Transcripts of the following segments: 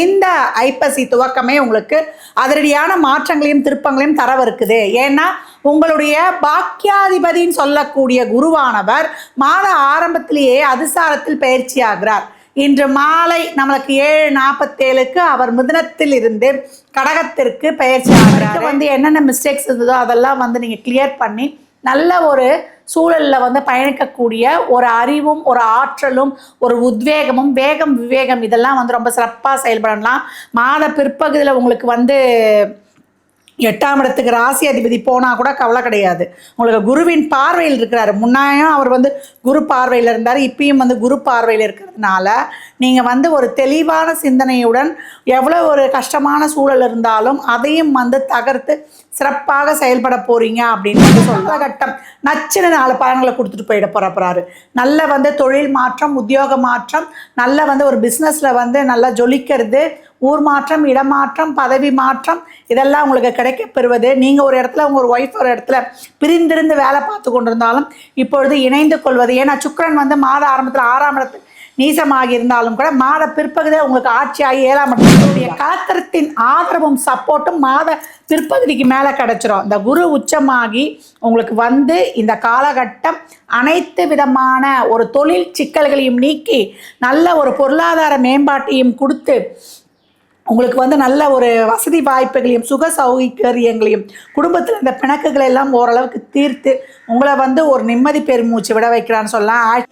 இந்த ஐப்பசி துவக்கமே உங்களுக்கு அதிரடியான மாற்றங்களையும் திருப்பங்களையும் தரவிருக்குது. ஏன்னா உங்களுடைய பாக்கியாதிபதின்னு சொல்லக்கூடிய குருவானவர் மாத ஆரம்பத்திலேயே அதிசாரத்தில் பயிற்சி ஆகிறார் இன்று மாலை நம்மளுக்கு ஏழு நாற்பத்தேழுக்கு அவர் மிதனத்தில் இருந்து கடகத்திற்கு பயிற்சி ஆகிறார். வந்து என்னென்ன மிஸ்டேக்ஸ் இருந்ததோ அதெல்லாம் வந்து நீங்கள் கிளியர் பண்ணி நல்ல ஒரு சூழலில் வந்து பயணிக்கக்கூடிய ஒரு அறிவும் ஒரு ஆற்றலும் ஒரு உத்வேகமும் வேகம் விவேகம் இதெல்லாம் வந்து ரொம்ப சிறப்பாக செயல்படலாம். மாத பிற்பகுதியில் உங்களுக்கு வந்து எட்டாம் இடத்துக்கு ராசி அதிபதி போனால் கூட கவலை கிடையாது. உங்களுக்கு குருவின் பார்வையில் இருக்கிறார். முன்னாயும் அவர் வந்து குரு பார்வையில் இருந்தார். இப்பயும் வந்து குரு பார்வையில் இருக்கிறதுனால நீங்கள் வந்து ஒரு தெளிவான சிந்தனையுடன் எவ்வளோ ஒரு கஷ்டமான சூழல் இருந்தாலும் அதையும் வந்து தகர்த்து சிறப்பாக செயல்பட போகிறீங்க அப்படின்னு வந்து சொல்ல கட்டம். நச்சுன்னு நாலு பலன்களை கொடுத்துட்டு போயிட போகிறாரு நல்ல வந்து தொழில் மாற்றம் உத்தியோக மாற்றம் நல்ல வந்து ஒரு பிஸ்னஸில் வந்து நல்லா ஜொலிக்கிறது ஊர் மாற்றம் இடமாற்றம் பதவி மாற்றம் இதெல்லாம் உங்களுக்கு கிடைக்க பெறுவது நீங்கள் ஒரு இடத்துல உங்கள் ஒரு ஒய்ஃப் ஒரு இடத்துல பிரிந்திருந்து வேலை பார்த்து கொண்டிருந்தாலும் இப்பொழுது இணைந்து கொள்வது. ஏன்னா சுக்கிரன் வந்து மாத ஆரம்பத்தில் ஆறாம் இடத்துல நீசமாகி இருந்தாலும் கூட மாத பிற்பகுதியில் உங்களுக்கு ஆட்சியாகி ஏழாம் இடத்துடைய கலத்திரத்தின் ஆதரவும் சப்போர்ட்டும் மாத பிற்பகுதிக்கு மேலே கிடைச்சிரும். இந்த குரு உச்சமாகி உங்களுக்கு வந்து இந்த காலகட்டம் அனைத்து விதமான ஒரு தொழில் சிக்கல்களையும் நீக்கி நல்ல ஒரு பொருளாதார மேம்பாட்டையும் கொடுத்து உங்களுக்கு வந்து நல்ல ஒரு வசதி வாய்ப்புகளையும் சுக சௌகரியங்களையும் குடும்பத்தில் இந்த பிணக்குகளை எல்லாம் ஓரளவுக்கு தீர்த்து உங்களை வந்து ஒரு நிம்மதி பெருமூச்சு விட வைக்கிறான்னு சொல்லலாம்.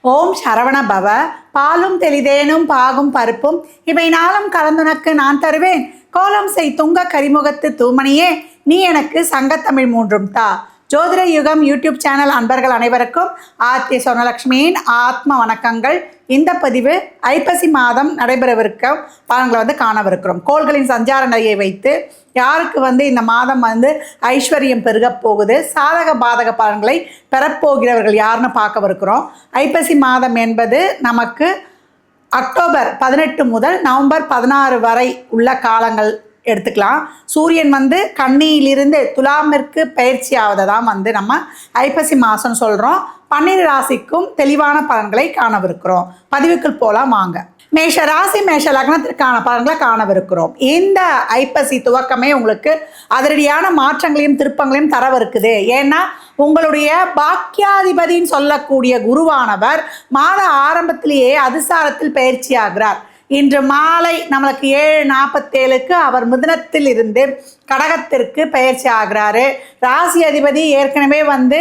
ஓம் சரவண பவ. பாலும் தெளிதேனும் பாகும் பருப்பும் இவை நாளும் கலந்துனக்கு நான் தருவேன். கோலம் செய் துங்க கரிமுகத்து தூமணியே. நீ எனக்கு சங்கத்தமிழ் மூன்றும் தா. ஜோதிட யுகம் யூடியூப் சேனல் அன்பர்கள் அனைவருக்கும் ஆர்த்தி சொர்ணலக்ஷ்மியின் ஆத்ம வணக்கங்கள். இந்த பதிவு ஐப்பசி மாதம் நடைபெறவிருக்கும் பலன்களை வந்து காணவிருக்கிறோம். கோள்களின் சஞ்சார நிலையை வைத்து யாருக்கு வந்து இந்த மாதம் வந்து ஐஸ்வர்யம் பெருகப் போகுது சாதக பாதக பலன்களை பெறப்போகிறவர்கள் யாருன்னு பார்க்கவிருக்கிறோம். ஐப்பசி மாதம் என்பது நமக்கு அக்டோபர் பதினெட்டு முதல் நவம்பர் பதினாறு வரை உள்ள காலங்கள். எடுத்துக்கலாம். சூரியன் வந்து கன்னியிலிருந்து துலாமிற்கு பயிற்சி ஆவதை தான் வந்து நம்ம ஐப்பசி மாதம் சொல்கிறோம் பன்னிரு ராசிக்கும் தெளிவான பலன்களை காணவிருக்கிறோம். பதிவுக்குள் போகலாம் வாங்க. மேஷ ராசி மேஷ லக்னத்திற்கான பலன்களை காணவிருக்கிறோம். இந்த ஐப்பசி துவக்கமே உங்களுக்கு அதிரடியான மாற்றங்களையும் திருப்பங்களையும் தரவிருக்குது. ஏன்னா உங்களுடைய பாக்கியாதிபதின்னு சொல்லக்கூடிய குருவானவர் மாத ஆரம்பத்திலேயே அதிசாரத்தில் பயிற்சி ஆகிறார் இன்று மாலை நம்மளுக்கு ஏழு நாற்பத்தேழுக்கு அவர் மிதுனத்தில் இருந்து கடகத்திற்கு பயிற்சி ஆகிறாரு. ராசி அதிபதி ஏற்கனவே வந்து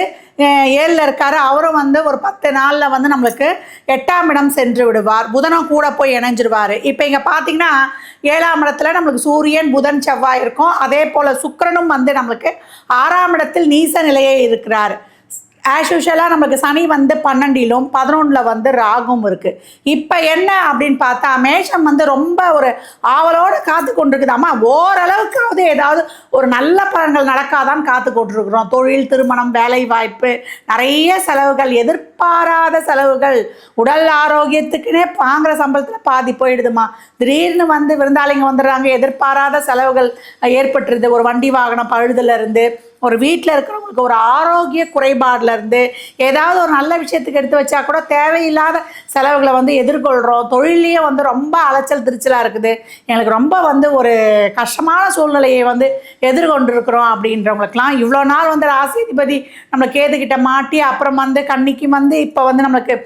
ஏழில் இருக்காரு. அவரும் வந்து ஒரு பத்து நாளில் வந்து நம்மளுக்கு எட்டாம் இடம் சென்று விடுவார். புதனும் கூட போய் இணைஞ்சிருவார். இப்போ இங்கே பார்த்தீங்கன்னா ஏழாம் இடத்துல நம்மளுக்கு சூரியன் புதன் செவ்வாய் இருக்கும். அதே போல் சுக்கிரனும் வந்து நம்மளுக்கு ஆறாம் இடத்தில் நீச நிலையே இருக்கிறார். ஆஸ் யூஷுவலாக நமக்கு சனி வந்து பன்னெண்டிலும் பதினொன்றில் வந்து ராகும் இருக்குது இப்போ என்ன அப்படின்னு பார்த்தா மேஷம் வந்து ரொம்ப ஒரு ஆவலோடு காத்து கொண்டிருக்குதாம்மா ஓரளவுக்காவது ஏதாவது ஒரு நல்ல பலன்கள் நடக்காதான் காத்து கொண்டிருக்கிறோம். தொழில் திருமணம் வேலை வாய்ப்பு நிறைய செலவுகள் எதிர்பாராத செலவுகள். உடல் ஆரோக்கியத்துக்குன்னே வாங்குற சம்பளத்தில் பாதி போயிடுதுமா திடீர்னு வந்து விருந்தாளிங்க வந்துடுறாங்க எதிர்பாராத செலவுகள் ஏற்பட்டுருது. ஒரு வண்டி வாகனம் பழுதுலேருந்து ஒரு வீட்டில் இருக்கிறவங்களுக்கு ஒரு ஆரோக்கிய குறைபாடுலேருந்து ஏதாவது ஒரு நல்ல விஷயத்துக்கு எடுத்து வச்சா கூட தேவையில்லாத செலவுகளை வந்து எதிர்கொள்கிறோம் தொழிலையே வந்து ரொம்ப அலைச்சல் திருச்சலாக இருக்குது. எங்களுக்கு ரொம்ப வந்து ஒரு கஷ்டமான சூழ்நிலையை வந்து எதிர்கொண்டிருக்கிறோம் அப்படின்றவங்களுக்குலாம் இவ்வளோ நாள் வந்து ராசிதிபதி நம்மளை கேதுகிட்ட மாட்டி அப்புறம் வந்து கன்னிக்கு வந்து இப்போ வந்து நம்மளுக்கு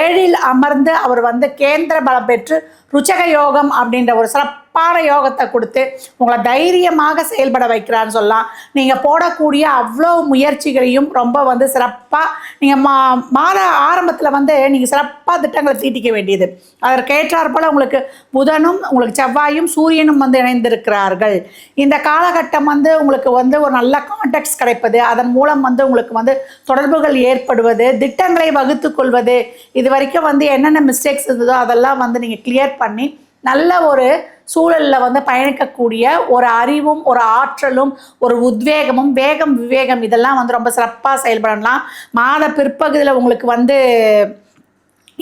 ஏழில் அமர்ந்து அவர் வந்து கேந்திர பலம் பெற்று ருச்சக யோகம் அப்படின்ற ஒரு சிறப்பான யோகத்தை கொடுத்து உங்களை தைரியமாக செயல்பட வைக்கிறான்னு சொல்லலாம். நீங்கள் போடக்கூடிய அவ்வளோ முயற்சிகளையும் ரொம்ப வந்து சிறப்பாக நீங்கள் மா மாத ஆரம்பத்தில் வந்து நீங்கள் சிறப்பாக திட்டங்களை தீட்டிக்க வேண்டியது. அதற்கேற்றார் போல் உங்களுக்கு புதனும் உங்களுக்கு செவ்வாயும் சூரியனும் வந்து இணைந்திருக்கிறார்கள். இந்த காலகட்டம் வந்து உங்களுக்கு வந்து ஒரு நல்ல கான்டாக்ட்ஸ் கிடைப்பது. அதன் மூலம் வந்து உங்களுக்கு வந்து தொடர்புகள் ஏற்படுவது திட்டங்களை வகுத்து கொள்வது. இது வரைக்கும் வந்து என்னென்ன மிஸ்டேக்ஸ் இருந்ததோ அதெல்லாம் வந்து நீங்கள் கிளியர் பண்ணி நல்ல ஒரு சூழலில் வந்து பயணிக்கக்கூடிய ஒரு அறிவும் ஒரு ஆற்றலும் ஒரு உத்வேகமும் வேகம் விவேகம் இதெல்லாம் வந்து ரொம்ப சிறப்பாக செயல்படலாம். மாத பிற்பகுதியில் உங்களுக்கு வந்து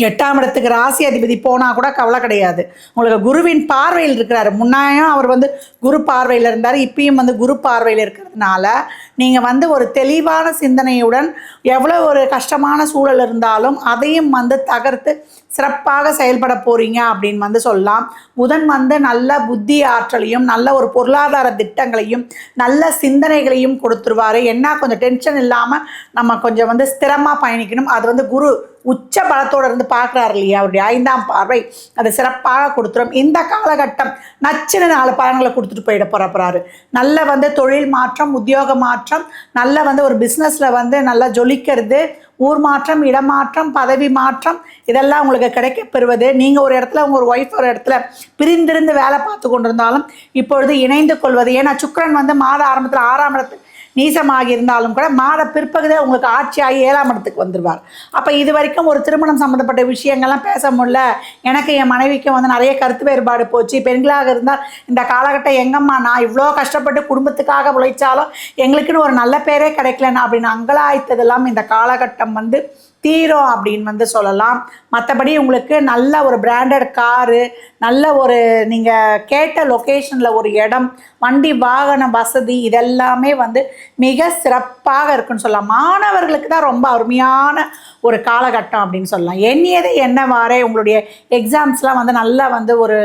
எட்டாம் இடத்துக்கு ராசி அதிபதி போனால் கூட கவலை கிடையாது. உங்களுக்கு குருவின் பார்வையில் இருக்கிறாரு. முன்னாயும் அவர் வந்து குரு பார்வையில் இருந்தார். இப்பயும் வந்து குரு பார்வையில் இருக்கிறதுனால நீங்கள் வந்து ஒரு தெளிவான சிந்தனையுடன் எவ்வளோ ஒரு கஷ்டமான சூழல் இருந்தாலும் அதையும் வந்து தகர்த்து சிறப்பாக செயல்பட போகிறீங்க அப்படின்னு வந்து சொல்லலாம். புதன் வந்து நல்ல புத்தி ஆற்றலையும் நல்ல ஒரு பொருளாதார திட்டங்களையும் நல்ல சிந்தனைகளையும் கொடுத்துருவாரு. என்ன கொஞ்சம் டென்ஷன் இல்லாமல் நம்ம கொஞ்சம் வந்து ஸ்திரமாக பயணிக்கணும். அது வந்து குரு உச்ச பலத்தோடு இருந்து பார்க்குறாரு இல்லையா? அவருடைய ஐந்தாம் பார்வை அதை சிறப்பாக கொடுத்துரும். இந்த காலகட்டம் நச்சுன்னு நாலு பலன்களை கொடுத்துட்டு போயிட போகிறாரு நல்ல வந்து தொழில் மாற்றம் உத்தியோக மாற்றம் நல்ல வந்து ஒரு பிஸ்னஸில் வந்து நல்லா ஜொலிக்கிறது ஊர் மாற்றம் இடமாற்றம் பதவி மாற்றம் இதெல்லாம் உங்களுக்கு கிடைக்க பெறுவது. நீங்கள் ஒரு இடத்துல உங்கள் ஒரு ஒய்ஃப் ஒரு இடத்துல பிரிந்திருந்து வேலை பார்த்து கொண்டிருந்தாலும் இப்பொழுது இணைந்து கொள்வது. ஏன்னா சுக்கிரன் வந்து மாத ஆரம்பத்தில் ஆறாம் இடத்துல நீசமாகி இருந்தாலும் கூட மாத பிற்பகுதியாக உங்களுக்கு ஆட்சியாகி ஏழாம் இடத்துக்கு வந்துடுவார் அப்போ இது வரைக்கும் ஒரு திருமணம் சம்மந்தப்பட்ட விஷயங்கள்லாம் பேச முடியல. எனக்கு என் மனைவிக்கும் வந்து நிறைய கருத்து வேறுபாடு போச்சு. பெண்களாக இருந்தால் இந்த காலகட்டம் எங்கம்மா நான் இவ்வளோ கஷ்டப்பட்டு குடும்பத்துக்காக உழைச்சாலும் எங்களுக்குன்னு ஒரு நல்ல பேரே கிடைக்கலண்ணா அப்படின்னு அங்கலாய்த்ததெல்லாம் இந்த காலகட்டம் வந்து தீரும் அப்படின்னு வந்து சொல்லலாம். மற்றபடி உங்களுக்கு நல்ல ஒரு பிராண்டட் காரு நல்ல ஒரு நீங்கள் கேட்ட லொக்கேஷனில் ஒரு இடம் வண்டி வாகன வசதி இதெல்லாமே வந்து மிக சிறப்பாக இருக்குன்னு சொல்லலாம். மாணவர்களுக்கு தான் ரொம்ப அருமையான ஒரு காலகட்டம் அப்படின்னு சொல்லலாம். எண்ணியது என்னவாறே உங்களுடைய எக்ஸாம்ஸ்லாம் வந்து நல்லா வந்து ஒரு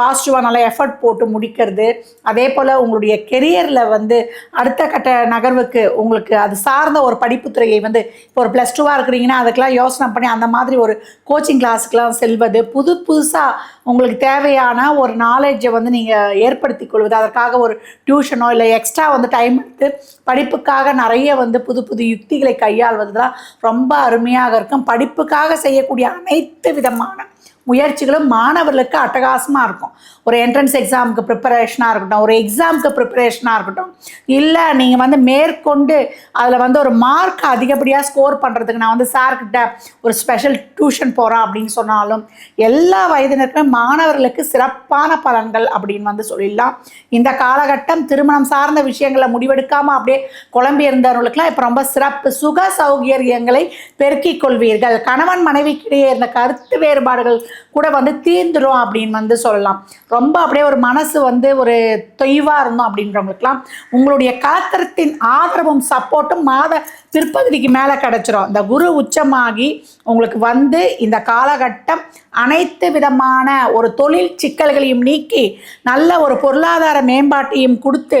பாசிட்டிவாக நல்லா எஃபர்ட் போட்டு முடிக்கிறது. அதே போல் உங்களுடைய கெரியரில் வந்து அடுத்த கட்ட நகர்வுக்கு உங்களுக்கு அது சார்ந்த ஒரு படிப்புத்துறையை வந்து இப்போ ஒரு ப்ளஸ் டூவாக இருக்கிறீங்கன்னா அதுக்கெலாம் யோசனை பண்ணி அந்த மாதிரி ஒரு கோச்சிங் கிளாஸுக்கெலாம் செல்வது புது புதுசாக உங்களுக்கு தேவையான ஒரு நாலேஜை வந்து நீங்கள் ஏற்படுத்தி கொள்வது அதற்காக ஒரு டியூஷனோ இல்லை எக்ஸ்ட்ரா வந்து டைம் எடுத்து படிப்புக்காக நிறைய வந்து புது புது யுக்திகளை கையாள்வதுலாம் ரொம்ப அருமையாக இருக்கும். படிப்புக்காக செய்யக்கூடிய அனைத்து விதமான முயற்சிகளும் மாணவர்களுக்கு அட்டகாசமாக இருக்கும். ஒரு என்ட்ரன்ஸ் எக்ஸாமுக்கு ப்ரிப்பரேஷனாக இருக்கட்டும் ஒரு எக்ஸாமுக்கு ப்ரிப்பரேஷனாக இருக்கட்டும். இல்லை நீங்கள் வந்து மேற்கொண்டு அதில் வந்து ஒரு மார்க் அதிகப்படியாக ஸ்கோர் பண்ணுறதுக்கு நான் வந்து சார்கிட்ட ஒரு ஸ்பெஷல் டியூஷன் போகிறேன் அப்படின்னு சொன்னாலும் எல்லா வயதினருக்குமே மாணவர்களுக்கு சிறப்பான பலன்கள் அப்படின்னு வந்து சொல்லிடலாம். இந்த காலகட்டம் திருமணம் சார்ந்த விஷயங்களை முடிவெடுக்காமல் அப்படியே குழம்பி இருந்தவர்களுக்கெல்லாம் இப்போ ரொம்ப சிறப்பு சுக சௌகரியங்களை பெருக்கிக் கொள்வீர்கள். கணவன் மனைவிக்கிடையே இருந்த கருத்து வேறுபாடுகள் கூட வந்து தீர்ந்துடும் அப்படின்னு வந்து சொல்லலாம். ரொம்ப அப்படியே ஒரு மனசு வந்து ஒரு தொய்வாக இருந்தோம் அப்படின்றவங்களுக்குலாம் உங்களுடைய கலத்திரத்தின் ஆதரவும் சப்போர்ட்டும் மாத பிற்பகுதிக்கு மேலே கிடச்சிரும். இந்த குரு உச்சமாகி உங்களுக்கு வந்து இந்த காலகட்டம் அனைத்து விதமான ஒரு தொழில் சிக்கல்களையும் நீக்கி நல்ல ஒரு பொருளாதார மேம்பாட்டையும் கொடுத்து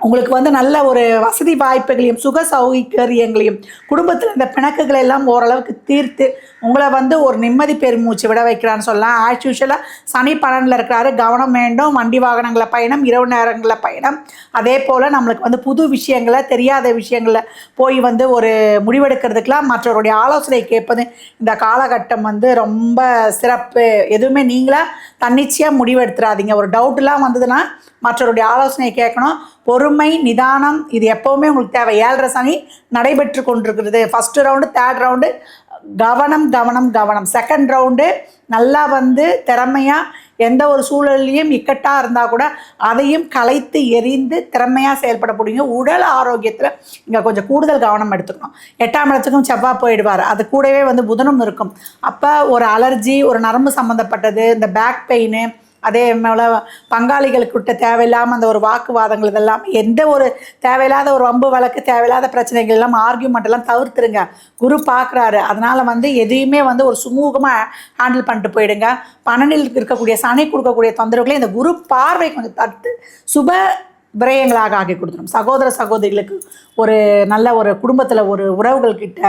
உங்களுக்கு வந்து நல்ல ஒரு வசதி வாய்ப்புகளையும் சுக சௌகரியங்களையும் குடும்பத்தில் இந்த பிணக்குகளை எல்லாம் ஓரளவுக்கு தீர்த்து உங்களை வந்து ஒரு நிம்மதி பெருமூச்சு விட வைக்கிறான்னு சொல்லலாம். ஆஸ் யூஷுவலாக சனி பலனில் இருக்கிறாரு. கவனம் வேண்டும். வண்டி வாகனங்களை பயணம் இரவு நேரங்களில் பயணம். அதே போல் நம்மளுக்கு வந்து புது விஷயங்களை தெரியாத விஷயங்களில் போய் வந்து ஒரு முடிவெடுக்கிறதுக்கெலாம் மற்றவருடைய ஆலோசனை கேட்பது இந்த காலகட்டம் வந்து ரொம்ப சிறப்பு. எதுவுமே நீங்களாக தன்னிச்சையாக முடிவெடுத்துறாதீங்க. ஒரு டவுட்லாம் வந்ததுன்னா மற்றவருடைய ஆலோசனையை கேட்கணும். பொறுமை நிதானம் இது எப்போவுமே உங்களுக்கு தேவை. ஏழரை சனி நடைபெற்று கொண்டிருக்கிறது. ஃபஸ்ட்டு ரவுண்டு தேர்ட் ரவுண்டு கவனம் கவனம் கவனம். செகண்ட் ரவுண்டு நல்லா வந்து திறமையாக எந்த ஒரு சூழல்லையும் இக்கட்டாக இருந்தால் கூட அதையும் கலைத்து எரிந்து திறமையாக செயல்பட உடல் ஆரோக்கியத்தில் இங்கே கொஞ்சம் கூடுதல் கவனம் எடுத்துக்கணும். எட்டாம் இடத்துக்கும் செவ்வாய் போயிடுவார். அது கூடவே வந்து புதனும் இருக்கும். அப்போ ஒரு அலர்ஜி ஒரு நரம்பு சம்மந்தப்பட்டது இந்த பேக் பெயின் அதே போல் பங்காளிகளுக்கிட்ட தேவையில்லாமல் அந்த ஒரு வாக்குவாதங்கள் இதெல்லாம் எந்த ஒரு தேவையில்லாத ஒரு வம்பு வழக்கு தேவையில்லாத பிரச்சனைகள் எல்லாம் ஆர்கியூமெண்ட் எல்லாம் தவிர்த்துருங்க. குரு பார்க்குறாரு அதனால் வந்து எதையுமே வந்து ஒரு சுமூகமாக ஹேண்டில் பண்ணிட்டு போயிடுங்க. பன்னெண்டில் இருக்கக்கூடிய சனி கொடுக்கக்கூடிய தொந்தரவுகளை இந்த குரு பார்வை கொஞ்சம் தட்டு சுப விரயங்களாக ஆக்கி கொடுத்துரும். சகோதர சகோதரிகளுக்கு ஒரு நல்ல ஒரு குடும்பத்தில் ஒரு உறவுகள் கிட்ட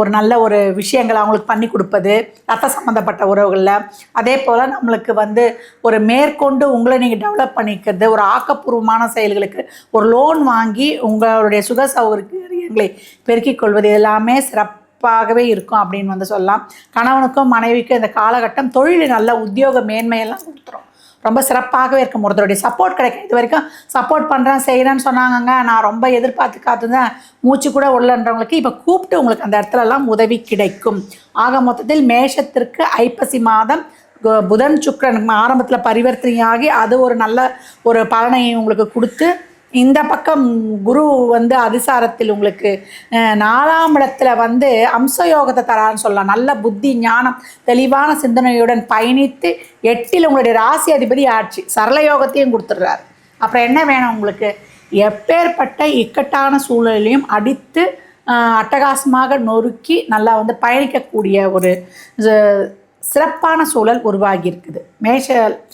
ஒரு நல்ல ஒரு விஷயங்களை அவங்களுக்கு பண்ணி கொடுப்பது ரத்த சம்மந்தப்பட்ட உறவுகளில். அதே போல் நம்மளுக்கு வந்து ஒரு மேற்கொண்டு உங்களை நீங்கள் டெவலப் பண்ணிக்கிறது ஒரு ஆக்கப்பூர்வமான செயல்களுக்கு ஒரு லோன் வாங்கி உங்களுடைய சுக சௌகரியங்களை பெருக்கிக் கொள்வது எல்லாமே சிறப்பாகவே இருக்கும் அப்படின்னு வந்து சொல்லலாம். கணவனுக்கும் மனைவிக்கும் இந்த காலகட்டம் தொழில் நல்ல உத்தியோக மேன்மையெல்லாம் கொடுத்துரும். ரொம்ப சிறப்பாகவே இருக்கும். ஒருத்தருடைய சப்போர்ட் கிடைக்கும். இது வரைக்கும் சப்போர்ட் பண்ணுறேன் செய்கிறேன்னு சொன்னாங்கங்க. நான் ரொம்ப எதிர்பார்த்து காத்துதான் மூச்சு கூட உள்ளன்றவங்களுக்கு இப்போ கூப்பிட்டு உங்களுக்கு அந்த இடத்துலலாம் உதவி கிடைக்கும். ஆக மொத்தத்தில் மேஷத்திற்கு ஐப்பசி மாதம் கு- புதன் சுக்கரன் ஆரம்பத்தில் பரிவர்த்தனையாகி அது ஒரு நல்ல ஒரு பலனை உங்களுக்கு கொடுத்து இந்த பக்கம் குரு வந்து அதிசாரத்தில் உங்களுக்கு நாலாம் இடத்துல வந்து அம்சயோகத்தை தரான்னு சொல்லலாம். நல்ல புத்தி ஞானம் தெளிவான சிந்தனையுடன் பயணித்து எட்டில் உங்களுடைய ராசி அதிபதி ஆட்சி சரள யோகத்தையும் கொடுத்துட்றாரு. அப்புறம் என்ன வேணும் உங்களுக்கு? எப்பேற்பட்ட இக்கட்டான சூழலையும் அடித்து அட்டகாசமாக நொறுக்கி நல்லா வந்து பயணிக்கக்கூடிய ஒரு சிறப்பான சூழல் உருவாகி இருக்குது. மேஷ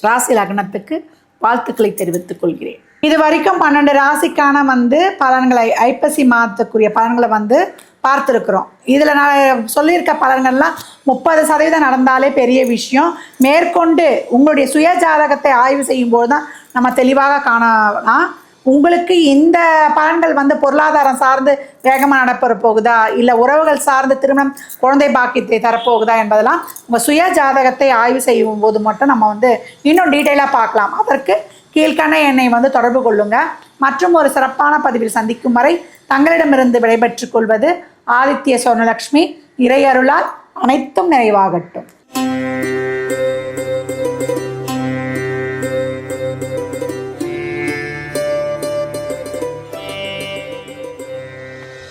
ராசி லக்னத்துக்கு வாழ்த்துக்களை தெரிவித்துக் கொள்கிறேன். இது வரைக்கும் பன்னெண்டு ராசிக்கான வந்து பலன்களை ஐப்பசி மாதத்துக்குரிய பலன்களை வந்து பார்த்துருக்குறோம். இதில் நான் சொல்லியிருக்க பலன்கள்லாம் முப்பது சதவீதம் நடந்தாலே பெரிய விஷயம். மேற்கொண்டு உங்களுடைய சுய ஜாதகத்தை ஆய்வு செய்யும்போது தான் நம்ம தெளிவாக காணலாம். உங்களுக்கு இந்த பலன்கள் வந்து பொருளாதாரம் சார்ந்து வேகமாக நடப்பெற போகுதா? இல்லை உறவுகள் சார்ந்து திருமணம் குழந்தை பாக்கியத்தை தரப்போகுதா என்பதெல்லாம் உங்கள் சுய ஜாதகத்தை ஆய்வு செய்யும் போது மட்டும் நம்ம வந்து இன்னும் டீட்டெயிலாக பார்க்கலாம். அதற்கு கீழ்கண்ண எண்ணை வந்து தொடர்பு கொள்ளுங்க. மற்றும் ஒரு சிறப்பான பதிவில் சந்திக்கும் வரை தங்களிடமிருந்து விடைபெற்றுக் கொள்வது ஆதித்ய சொர்ணலக்ஷ்மி. இறையருளால் அனைத்தும் நிறைவாகட்டும்.